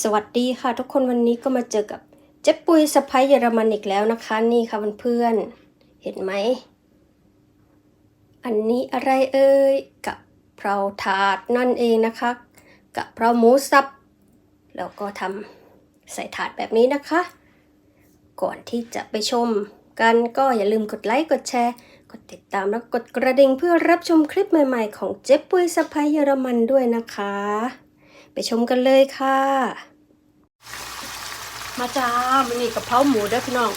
สวัสดีค่ะ ทุกคนวันนี้ก็มาเจอกับเจ๊ปุยสะพ้ายเยอรมันอีกแล้วนะคะ นี่ค่ะเพื่อนๆเห็นไหม อันนี้อะไรเอ่ยกะเพราถาดนั่นเองนะคะกะเพราหมูสับ แล้วก็ทำใส่ถาดแบบนี้นะคะ ก่อนที่จะไปชมกันก็อย่าลืมกดไลค์กดแชร์ กดติดตามแล้วกดกระดิ่งเพื่อรับชมคลิปใหม่ๆ ของเจ๊ปุยสะพ้ายเยอรมันด้วยนะคะ ไปชมกันเลยค่ะ มาจ้ามันนี่กะเพราหมูเด้อพี่น้อง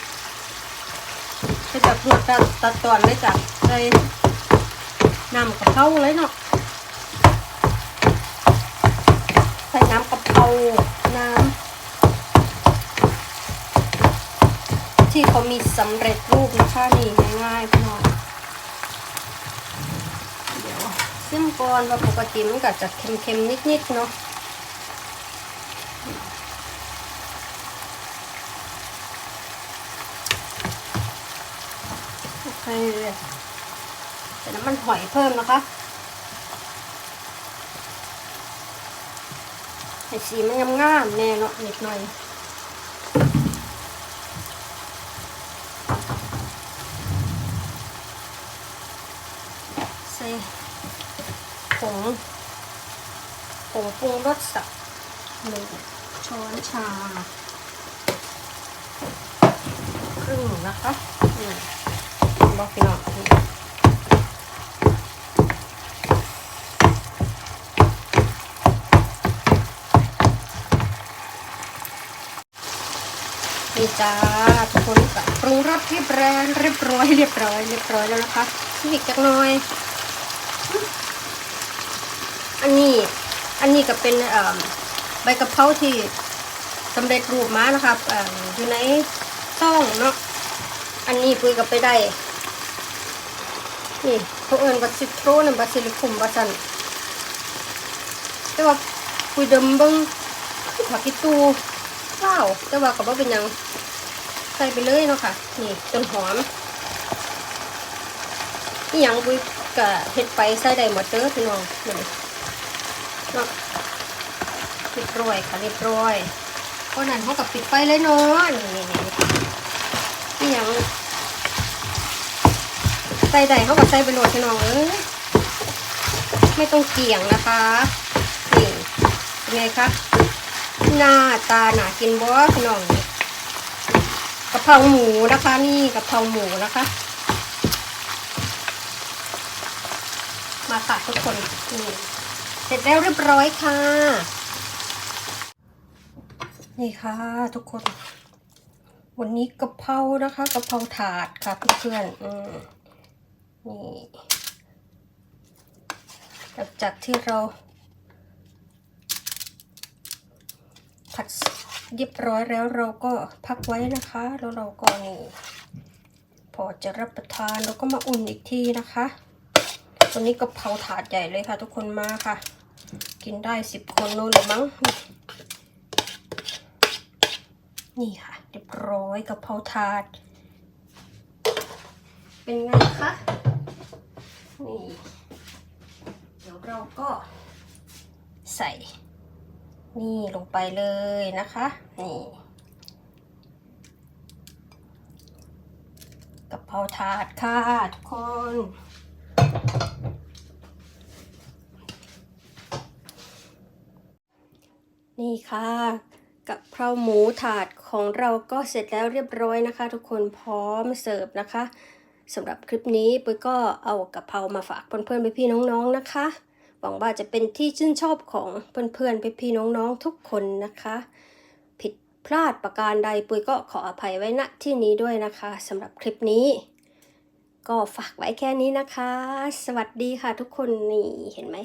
ให้จับหัวตัดตัดตอนเลยจ้ะใส่น้ำกะเพราเลยเนาะใส่น้ำกะเพราน้ำที่เขามีสำเร็จรูปนะคะนี่ง่ายๆพี่น้องเดี๋ยวซิมก่อนว่าปกติมันก็จะเค็มๆนิดๆเนาะ ใส่น้ำมันหอยเพิ่มนะคะให้สีมันงามๆแน่เนาะนิดหน่อยใส่ผงผงปรุงรสสัก หนึ่งช้อนชา ครึ่งนะคะนี่บอกพี่น้องนี่จ้าทุกคนกับปรุงรสเรียบร้อยเรียบร้อยเรียบร้อยเรียบร้อยแล้วนะคะอีกจักหน่อย อันนี้อันนี้ก็เป็นเอ่อ ใบกะเพราที่สำเร็จรูปมานะครับออยู่ในซ่องเนาะอันนี้ปุยกับไปได้ นี่เขาเอิญบัซิโตรนบัซิลิคุมบัสันแต่ว่าปุยเดิมเบิ้งผักกิตูว้าวแต่ว่าก็บ่เป็นยังใส่ไปเลยเนาะค่ะ นี่ต้นหอมนี่ยังปุยกะเฮ็ดไปใส่ได้หมดเด้อพี่น้องนี่เนาะ รียบร้อยค่ะเรียบร้อยเพราะนั้นเขากับปิดไฟเลยเนาะนี่นี่นี่ี่ยังใส่ใดเขาก็ใส่ไปโหลดพี่น้องเอ้ยไม่ต้องเกี่ยงนะคะนี่เป็นไงคะหน้าตาหนากินบ่พี่น้องนี่กะเพราหมูนะคะนี่กะเพราหมูนะคะ มาค่ะทุกคนนี่เสร็จแล้วเรียบร้อยค่ะ นี่ค่ะทุกคน วันนี้กะเพรานะคะกะเพราถาดค่ะเพื่อนๆอืมนี่หลังจากที่เรา ผัดเรียบร้อยแล้วเราก็พักไว้นะคะ แล้วเราก็นี่พอจะรับประทานเราก็มาอุ่นอีกทีนะคะวันนี้กะเพราถาดใหญ่เลยค่ะ ทุกคนมาค่ะ กินได้สิบคนนู้นเลยมั้ง นี่ค่ะ เรียบร้อยกะเพราถาด เป็นไงคะนี่เดี๋ยวเราก็ใส่ นี่ลงไปเลยนะคะ นี่กะเพราถาดค่ะทุกคนนี่ค่ะ กะเพราหมูถาดของเราก็เสร็จแล้วเรียบร้อยนะคะ ทุกคนพร้อมเสิร์ฟนะคะสำหรับคลิปนี้ปุ้ยก็เอากะเพรามาฝากเพื่อนๆพี่น้องๆนะคะ หวังว่าจะเป็นที่ชื่นชอบของเพื่อนๆพี่น้องๆทุกคนนะคะ ผิดพลาดประการใดปุ้ยก็ขออภัยไว้ณที่นี้ด้วยนะคะสำหรับคลิปนี้ ก็ฝากไว้แค่นี้นะคะ สวัสดีค่ะทุกคนนี่เห็นไหม